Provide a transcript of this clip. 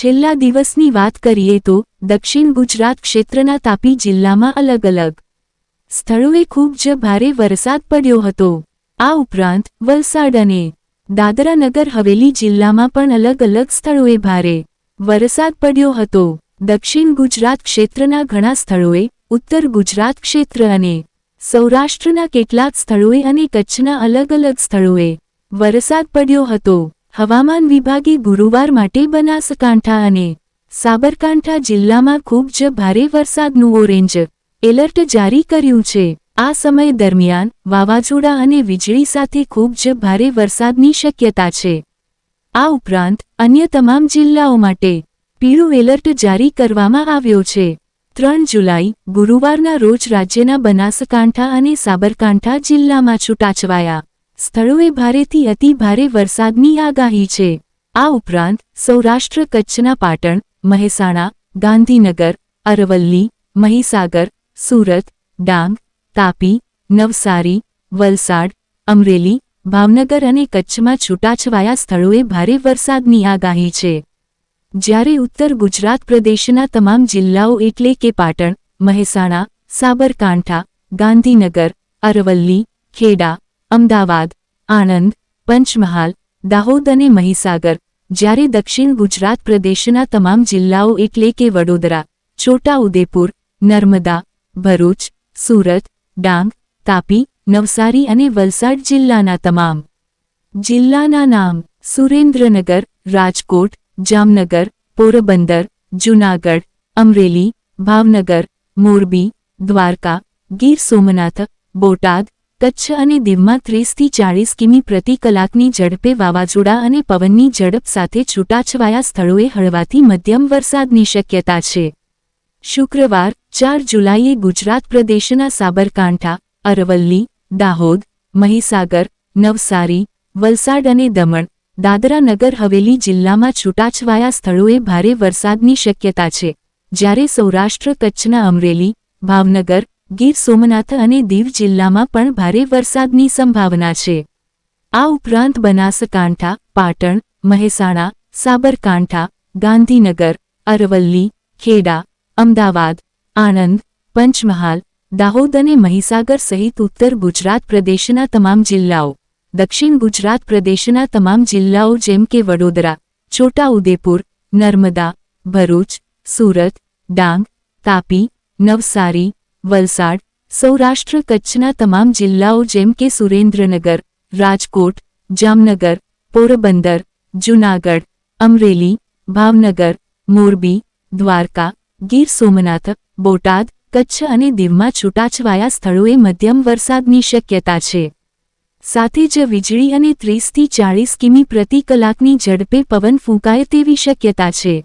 છેલ્લા દિવસની વાત કરીએ તો દક્ષિણ ગુજરાત ક્ષેત્રના તાપી જિલ્લામાં અલગ અલગ સ્થળોએ ખૂબ જ ભારે વરસાદ પડ્યો હતો. આ ઉપરાંત વલસાડ અને દાદરાનગર હવેલી જિલ્લામાં પણ અલગ અલગ સ્થળોએ ભારે વરસાદ પડ્યો હતો. દક્ષિણ ગુજરાત ક્ષેત્રના ઘણા સ્થળોએ, ઉત્તર ગુજરાત ક્ષેત્ર અને સૌરાષ્ટ્રના કેટલાક સ્થળોએ અને કચ્છના અલગ અલગ સ્થળોએ વરસાદ પડ્યો હતો. હવામાન વિભાગે ગુરુવાર માટે બનાસકાંઠા અને સાબરકાંઠા જિલ્લામાં ખૂબ જ ભારે વરસાદનું ઓરેન્જ એલર્ટ જારી કર્યું છે. આ સમય દરમિયાન વાવાઝોડા અને વીજળી સાથે ખૂબ જ ભારે વરસાદની શક્યતા છે. આ ઉપરાંત અન્ય તમામ જિલ્લાઓ માટે પીળું એલર્ટ જારી કરવામાં આવ્યો છે. ત્રણ જુલાઈ ગુરુવારના રોજ રાજ્યના બનાસકાંઠા અને સાબરકાંઠા જિલ્લામાં છૂટાછવાયા સ્થળોએ ભારેથી અતિ ભારે વરસાદની આગાહી છે. આ ઉપરાંત, સૌરાષ્ટ્ર કચ્છના પાટણ, મહેસાણા, ગાંધીનગર, અરવલ્લી, મહીસાગર, સુરત, ડાંગ, તાપી, નવસારી, વલસાડ, અમરેલી, ભાવનગર અને કચ્છમાં છૂટાછવાયા સ્થળોએ ભારે વરસાદની આગાહી છે. જ્યારે ઉત્તર ગુજરાત પ્રદેશના તમામ જિલ્લાઓ એટલે કે પાટણ, મહેસાણા, સાબરકાંઠા, ગાંધીનગર, અરવલ્લી, ખેડા અમદાવાદ, આણંદ, પંચમહાલ, દાહોદ અને મહીસાગર, જ્યારે દક્ષિણ ગુજરાત પ્રદેશના તમામ જિલ્લાઓ એટલે કે વડોદરા, છોટાઉદેપુર, નર્મદા, ભરૂચ, સુરત, ડાંગ, તાપી, નવસારી અને વલસાડ જિલ્લાના તમામ જિલ્લાના નામ સુરેન્દ્રનગર, રાજકોટ, જામનગર, પોરબંદર, જૂનાગઢ, અમરેલી, ભાવનગર, મોરબી, દ્વારકા, ગીર સોમનાથ, બોટાદ કચ્છ અને દીવમાં ત્રીસથી ચાળીસ કિમી પ્રતિ કલાકની ઝડપે વાવાઝોડા અને પવનની ઝડપ સાથે છૂટાછવાયા સ્થળોએ હળવાથી મધ્યમ વરસાદની શક્યતા છે. શુક્રવાર, ચાર જુલાઈએ ગુજરાત પ્રદેશના સાબરકાંઠા, અરવલ્લી, દાહોદ, મહીસાગર, નવસારી, વલસાડ અને દમણ, દાદરા નગર હવેલી જિલ્લામાં છૂટાછવાયા સ્થળોએ ભારે વરસાદની શક્યતા છે. જ્યારે સૌરાષ્ટ્ર, કચ્છના અમરેલી, ભાવનગર ગીર સોમનાથ અને દીવ જિલ્લામાં પણ ભારે વરસાદની સંભાવના છે. આ ઉપરાંત બનાસકાંઠા, પાટણ, મહેસાણા, સાબરકાંઠા, ગાંધીનગર, અરવલ્લી, ખેડા, અમદાવાદ, આણંદ, પંચમહાલ, દાહોદ અને મહીસાગર સહિત ઉત્તર ગુજરાત પ્રદેશના તમામ જિલ્લાઓ, દક્ષિણ ગુજરાત પ્રદેશના તમામ જિલ્લાઓ જેમ કે વડોદરા છોટા ઉદેપુર નર્મદા, ભરૂચ, સુરત, ડાંગ, તાપી, નવસારી વલસાડ, સૌરાષ્ટ્ર કચ્છના તમામ જિલ્લાઓ જેમ કે સુરેન્દ્રનગર, રાજકોટ, જામનગર, પોરબંદર, જૂનાગઢ, અમરેલી, ભાવનગર, મોરબી, દ્વારકા, ગીર સોમનાથ, બોટાદ, કચ્છ અને દીવમાં છૂટાછવાયા સ્થળોએ મધ્યમ વરસાદની શક્યતા છે. સાથે જ વીજળી અને ત્રીસથી ચાળીસ કિમી પ્રતિ કલાકની ઝડપે પવન ફૂંકાય તેવી શક્યતા છે.